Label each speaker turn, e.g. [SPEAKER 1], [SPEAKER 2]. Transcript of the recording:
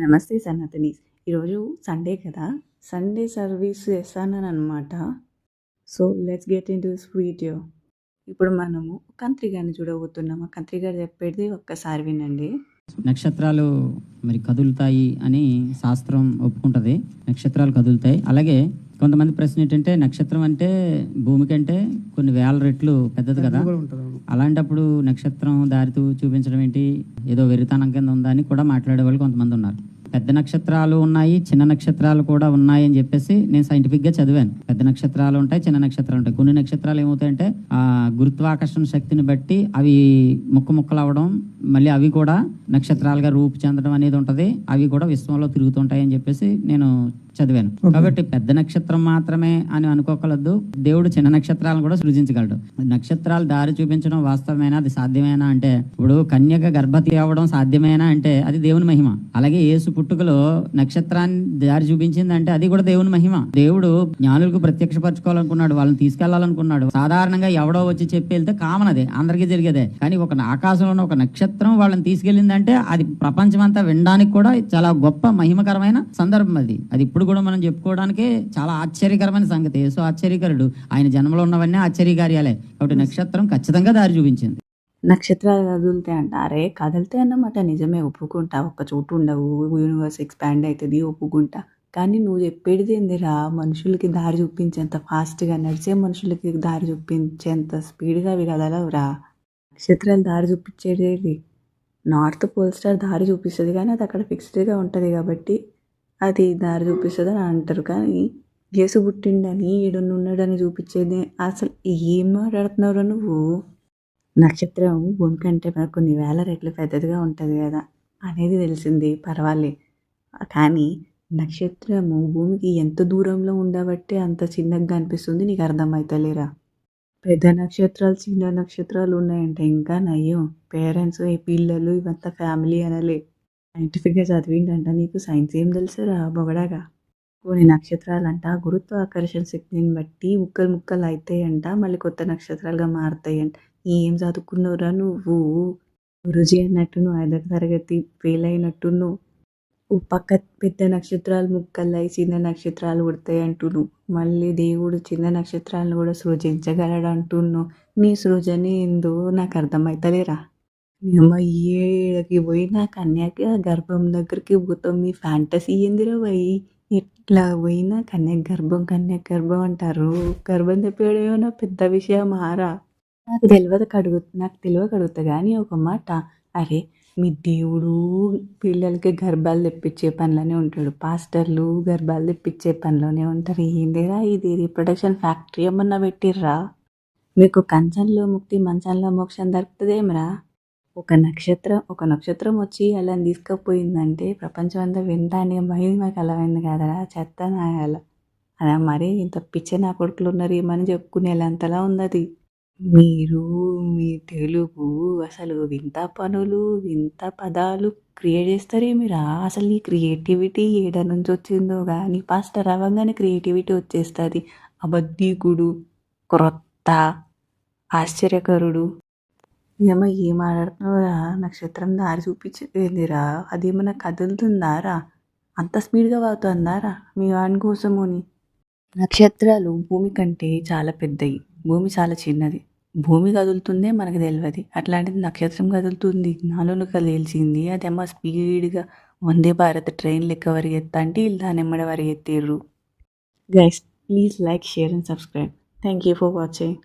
[SPEAKER 1] నమస్తే సనాతనీస్. ఈరోజు సండే కదా? సండే సర్వీస్ చేస్తానని అనమాట so let's get into video ఇప్పుడు మనము కంత్రి గారిని చూడబోతున్నాము. కంత్రి గారు చెప్పేది ఒక్కసారి వినండి.
[SPEAKER 2] నక్షత్రాలు మరి కదులుతాయి అని శాస్త్రం ఒప్పుకుంటుంది. నక్షత్రాలు కదులుతాయి. అలాగే కొంతమంది ప్రశ్న ఏంటంటే నక్షత్రం అంటే భూమి కంటే కొన్ని వేల రెట్లు పెద్దది కదా. అలాంటప్పుడు నక్షత్రం దారి తూ- చూపించడం ఏంటి? ఏదో వెరితనం కింద ఉందా అని కూడా మాట్లాడే వాళ్ళు కొంతమంది ఉన్నారు. పెద్ద నక్షత్రాలు ఉన్నాయి చిన్న నక్షత్రాలు కూడా ఉన్నాయి అని చెప్పేసి నేను సైంటిఫిక్గా చదివాను. పెద్ద నక్షత్రాలు ఉంటాయి చిన్న నక్షత్రాలు ఉంటాయి. కొన్ని నక్షత్రాలు ఏమవుతాయంటే ఆ గురుత్వాకర్షణ శక్తిని బట్టి అవి ముక్క ముక్కలు అవడం మళ్ళీ అవి కూడా నక్షత్రాలుగా రూపు చెందడం అనేది ఉంటది. అవి కూడా విశ్వంలో తిరుగుతుంటాయి అని చెప్పేసి నేను చదివాను. కాబట్టి పెద్ద నక్షత్రం మాత్రమే అని అనుకోకలద్దు. దేవుడు చిన్న నక్షత్రాలను కూడా సృజించగలడు. నక్షత్రాలు దారి చూపించడం వాస్తవమేనా? అది సాధ్యమేనా అంటే ఇప్పుడు కన్యక గర్భవతి అవ్వడం సాధ్యమేనా అంటే అది దేవుని మహిమ. అలాగే యేసు పుట్టుకలో నక్షత్రాన్ని దారి చూపించింది అంటే అది కూడా దేవుని మహిమ. దేవుడు జ్ఞానులకు ప్రత్యక్షపరచుకోవాలనుకున్నాడు వాళ్ళని తీసుకెళ్ళాలనుకున్నాడు. సాధారణంగా ఎవడో వచ్చి చెప్పి వెళ్తే కామన్ అదే అందరికీ జరిగేదే. కానీ ఒక ఆకాశంలో ఒక నక్షత్రం వాళ్ళని తీసుకెళ్ళిందంటే అది ప్రపంచం అంతా వినడానికి కూడా చాలా గొప్ప మహిమకరమైన సందర్భం అది. అది ఇప్పుడు కూడా మనం చెప్పుకోవడానికి చాలా ఆశ్చర్యకరమైన సంగతి. సో ఆశ్చర్యకరుడు. ఆయన జన్మలో ఉన్నవన్నీ ఆశ్చర్యకార్యాలే. కాబట్టి నక్షత్రం ఖచ్చితంగా దారి చూపించింది.
[SPEAKER 1] నక్షత్రాలు కదులుతాయి అంట. అరే కదులుతాయి అన్నమాట. నిజమే ఒప్పుకుంటా. ఒక్క చోటు ఉండవు. యూనివర్స్ ఎక్స్పాండ్ అవుతుంది ఒప్పుకుంటా. కానీ నువ్వు చెప్పేది ఏందిరా? మనుషులకి దారి చూపించేంత ఫాస్ట్గా నడిచే మనుషులకి దారి చూపించేంత స్పీడ్గా అవి కదలవురా? నక్షత్రాలు దారి చూపించేది నార్త్ పోల్ స్టార్ దారి చూపిస్తుంది కానీ అది అక్కడ ఫిక్స్డ్గా ఉంటుంది కాబట్టి అది దారి చూపిస్తుంది అని అంటారు. కానీ యేసు పుట్టిండని ఈడున్న ఉన్నాడని చూపించేది అసలు ఏం మాట్లాడుతున్నావు నువ్వు? నక్షత్రం భూమి కంటే కొన్ని వేల రెట్లు పెద్దదిగా ఉంటుంది కదా అనేది తెలిసింది పర్వాలే. కానీ నక్షత్రము భూమికి ఎంత దూరంలో ఉండబట్టి అంత చిన్నగా అనిపిస్తుంది నీకు అర్థమవుతలేరా పెద్ద నక్షత్రాలు చిన్న నక్షత్రాలు ఉన్నాయంటే ఇంకా నయ్యం. పేరెంట్స్ ఈ పిల్లలు ఇవంతా ఫ్యామిలీ అనలే. సైంటిఫిక్గా చదివిండంట. నీకు సైన్స్ ఏం తెలుసురా బొగడాగా. కొన్ని నక్షత్రాలంట. గురుత్వాకర్షణ శక్తిని బట్టి ముక్కలు ముక్కలు అవుతాయంట మళ్ళీ కొత్త నక్షత్రాలుగా మారుతాయంట. ఏం చదువుకున్నావురా నువ్వు? గురుజీ అన్నట్టు నువ్వు ఐదో తరగతి ఫెయిల్ అయినట్టు నువ్వు. ఓ పక్క పెద్ద నక్షత్రాలు ముక్కలై చిన్న నక్షత్రాలు పుడతాయి అంటున్నావు మళ్ళీ దేవుడు చిన్న నక్షత్రాలను కూడా సృజించగలడు అంటున్నావు నీ సృజన ఏందో నాకు అర్థమవుతలేరా మేము ఏడకి పోయి నా కన్యాకి ఆ గర్భం దగ్గరికి పోతాం. మీ ఫ్యాంటసీ ఏందిరా పోయి ఎట్లా పోయినా కన్యా గర్భం కన్యా గర్భం అంటారు. గర్భం తెప్పేయడం పెద్ద విషయం ఆరా నాకు తెలియదు కడుగు నాకు తెలియక అడుగుతా కానీ ఒక మాట. అరే మీ దేవుడు పిల్లలకి గర్భాలు తెప్పించే పనిలోనే ఉంటాడు. పాస్టర్లు గర్భాలు తెప్పించే పనిలోనే ఉంటారు. ఏందిరా ఇది? రీప్రొడక్షన్ ఫ్యాక్టరీ ఏమన్నా పెట్టిర్రా? మీకు కంచంలో ముక్తి మంచంలో మోక్షం దొరుకుతుందేమరా? ఒక నక్షత్రం ఒక నక్షత్రం వచ్చి అలా తీసుకుపోయిందంటే ప్రపంచం అంతా వినడానికి అలా కలవైంది కదరా చెత్త నాయాల. అలా మరి ఇంత పిచ్చే నా కొడుకులు ఉన్నారు ఏమని చెప్పుకునేలాంతలా ఉంది అది మీరు మీ తెలుగు అసలు వింత పనులు వింత పదాలు క్రియేట్ చేస్తారే మీరు అసలు ఈ క్రియేటివిటీ ఏడ నుంచి వచ్చిందో కానీ ఫాస్ట్ రవంగానే క్రియేటివిటీ వచ్చేస్తుంది. అబద్ధికుడు క్రొత్త ఆశ్చర్యకరుడు. ఏమో ఏం ఆడుతున్నావురా నక్షత్రం దారి చూపించేదిరా అదేమన్నా కదులుతుందారా? అంత స్పీడ్గా వాగుతుందారా? మీ వాని కోసమోని. నక్షత్రాలు భూమి కంటే చాలా పెద్దవి భూమి చాలా చిన్నది. భూమి కదులుతుందే మనకు తెలియదు అట్లాంటిది నక్షత్రం కదులుతుంది. నాలో తెలిసింది అదేమో స్పీడ్గా వందే భారత్ ట్రైన్ లెక్క వరిగెత్తా అంటే వీళ్ళు దాని ఎమ్మడ పరిగెత్తారు guys please like share and subscribe thank you for watching